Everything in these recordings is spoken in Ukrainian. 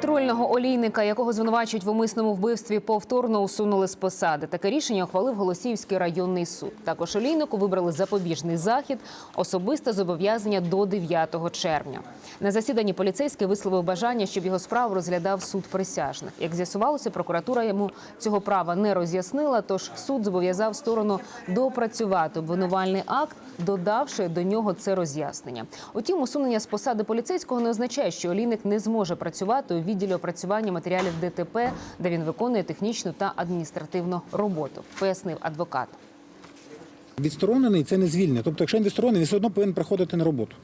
Трольного олійника, якого звинувачують в умисному вбивстві, повторно усунули з посади. Таке рішення ухвалив Голосіївський районний суд. Також олійнику вибрали запобіжний захід, особисте зобов'язання до 9 червня. На засіданні поліцейський висловив бажання, щоб його справу розглядав суд присяжних. Як з'ясувалося, прокуратура йому цього права не роз'яснила. Тож суд зобов'язав сторону доопрацювати обвинувальний акт, додавши до нього це роз'яснення. Утім, усунення з посади поліцейського не означає, що олійник не зможе працювати у відділі опрацювання матеріалів ДТП, де він виконує технічну та адміністративну роботу, пояснив адвокат. Відсторонений це не звільнення. Тобто, якщо він відсторонений, він все одно повинен приходити на роботу.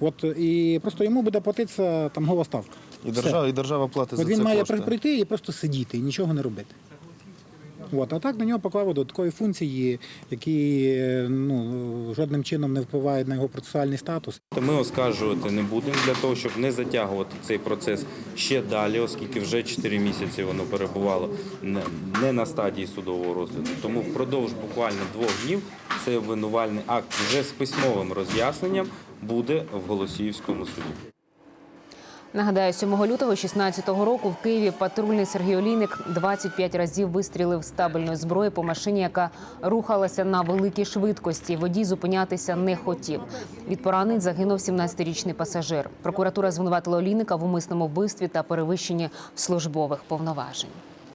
От і просто йому буде платитися там гова ставка. І держава, і держава платить От за він має кошти. прийти і просто сидіти і нічого не робити. От, а так на нього поклали додаткові функції, які е, ну, жодним чином не впливають на його процесуальний статус. Ми оскаржувати не будемо для того, щоб не затягувати цей процес ще далі, оскільки вже 4 місяці воно перебувало не- не на стадії судового розгляду. Тому впродовж буквально двох днів цей обвинувальний акт вже з письмовим роз'ясненням буде в Голосіївському суді. Нагадаю, 7 лютого 16 року в Києві патрульний Сергій Олійник 25 разів вистрілив з табельної зброї по машині, яка рухалася на великій швидкості. Водій зупинятися не хотів. Від поранень загинув 17-річний пасажир. Прокуратура звинуватила Олійника в умисному вбивстві та перевищенні службових повноважень.